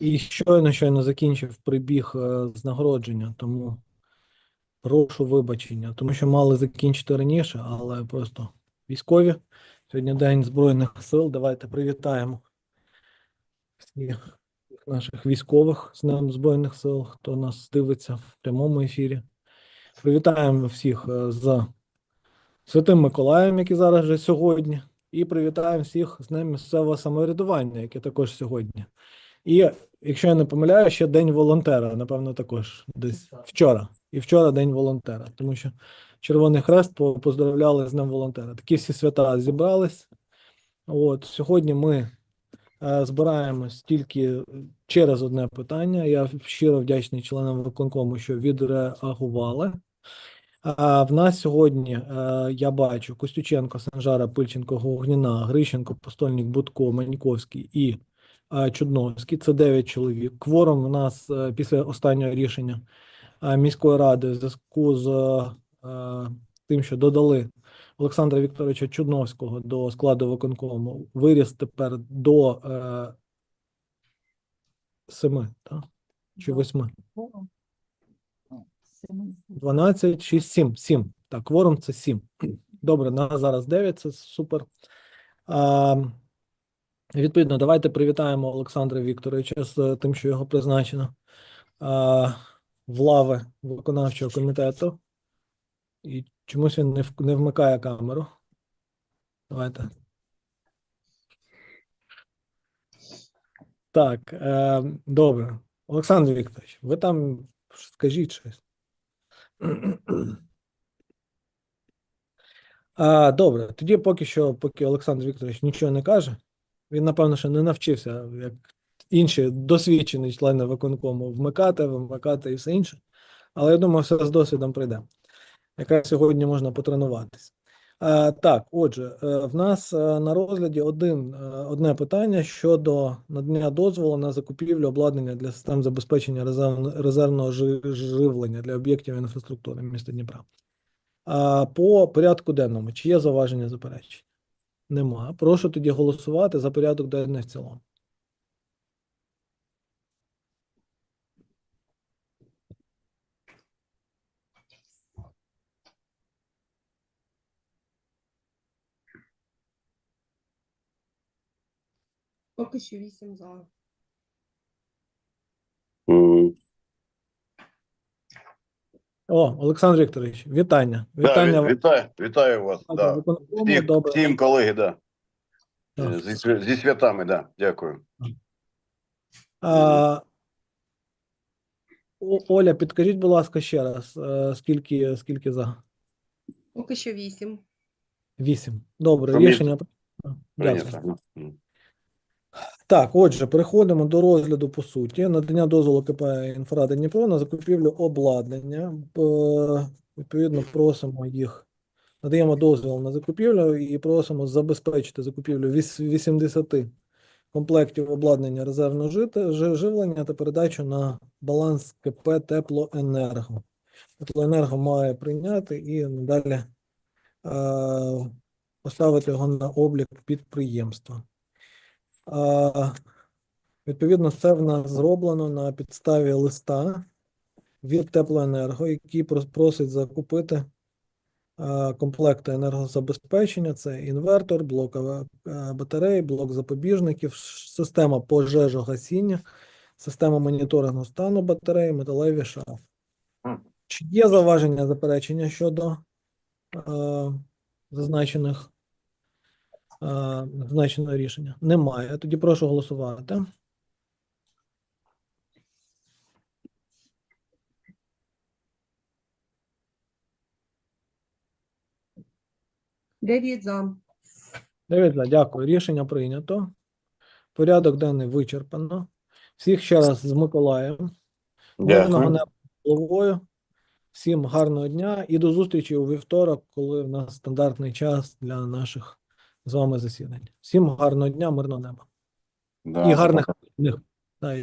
І щойно щойно закінчив прибіг е, з нагородження, тому прошу вибачення, тому що мали закінчити раніше, але просто військові. Сьогодні День Збройних сил. Давайте привітаємо всіх наших військових з Днем Збройних сил, хто нас дивиться в прямому ефірі. Привітаємо всіх е, з Святим Миколаєм, який зараз вже сьогодні, і привітаємо всіх з Днем місцевого самоврядування, яке також сьогодні. І, якщо я не помиляю, ще День волонтера, напевно, також десь вчора. І вчора День волонтера, тому що Червоний Хрест поздравляли з Днем волонтера. Такі всі свята зібрались. От сьогодні ми е, збираємось тільки через одне питання. Я щиро вдячний членам виконкому, що відреагували. А в нас сьогодні е, я бачу Костюченко, Санжара, Пильченко, Гогніна, Грищенко, Постольник, Будко, Маньковський і Чудновський. Це 9 чоловік. Кворум у нас е, після останнього рішення е, міської ради в зв'язку з е, тим, що додали Олександра Вікторовича Чудновського до складу виконкому, виріс тепер до семи, так? Чи восьми? 12, 6, 7, 7. Так, кворум це 7. Добре, на зараз 9, це супер. А, відповідно, давайте привітаємо Олександра Вікторовича з тим, що його призначено в лави виконавчого комітету. І чомусь він не, не вмикає камеру. Давайте. Так, е, добре. Олександр Вікторович, ви там скажіть щось. Добре, тоді поки що, поки Олександр Вікторович нічого не каже, він, напевно, ще не навчився, як інші досвідчені члени виконкому, вмикати, вимикати і все інше. Але я думаю, все з досвідом прийде. Якраз сьогодні можна потренуватись. А, так, отже, е, в нас е, на розгляді один, е, одне питання щодо надання дозволу на закупівлю обладнання для систем забезпечення резерв- резервного живлення для об'єктів інфраструктури міста Дніпра. По порядку денному, чи є зауваження заперечень? Нема. Прошу тоді голосувати за порядок денний в цілому. Поки що вісім за. М, О, Олександр Вікторович, вітання. Да, Вітання ві- вітаю, вітаю вас. Да. виконкому. Всіх, Добре. всім колеги, да. Так. Зі, свя- зі святами, да. Дякую. А, О- Оля, підкажіть, будь ласка, ще раз, е, скільки, скільки за? Поки що вісім. Вісім. Добре, Помітно. рішення. прийнято. Дякую. Прийнято. М. Так, отже, переходимо до розгляду по суті. Надання дозволу КП «Інфрада Дніпро» на закупівлю обладнання. Е, Відповідно, просимо їх, надаємо дозвіл на закупівлю і просимо забезпечити закупівлю 80 комплектів обладнання резервного живлення та передачу на баланс КП «Теплоенерго». Теплоенерго має прийняти і надалі е, поставити його на облік підприємства. Відповідно, це в нас зроблено на підставі листа від Теплоенерго, який просить закупити комплекти енергозабезпечення. Це інвертор, блок а, батарей, блок запобіжників, система пожежогасіння, система моніторингу стану батарей, металеві шафи. Чи є зауваження, заперечення щодо а, зазначених зазначеного рішення? Немає. Тоді прошу голосувати. Дев'ять за. Дев'ять за. Дякую. Рішення прийнято. Порядок денний вичерпано. Всіх ще раз з Миколаєм. Дякую. головою. Всім гарного дня і до зустрічі у вівторок, коли в нас стандартний час для наших з вами засідання. Всім гарного дня, мирного неба. Да, І гарних. Да,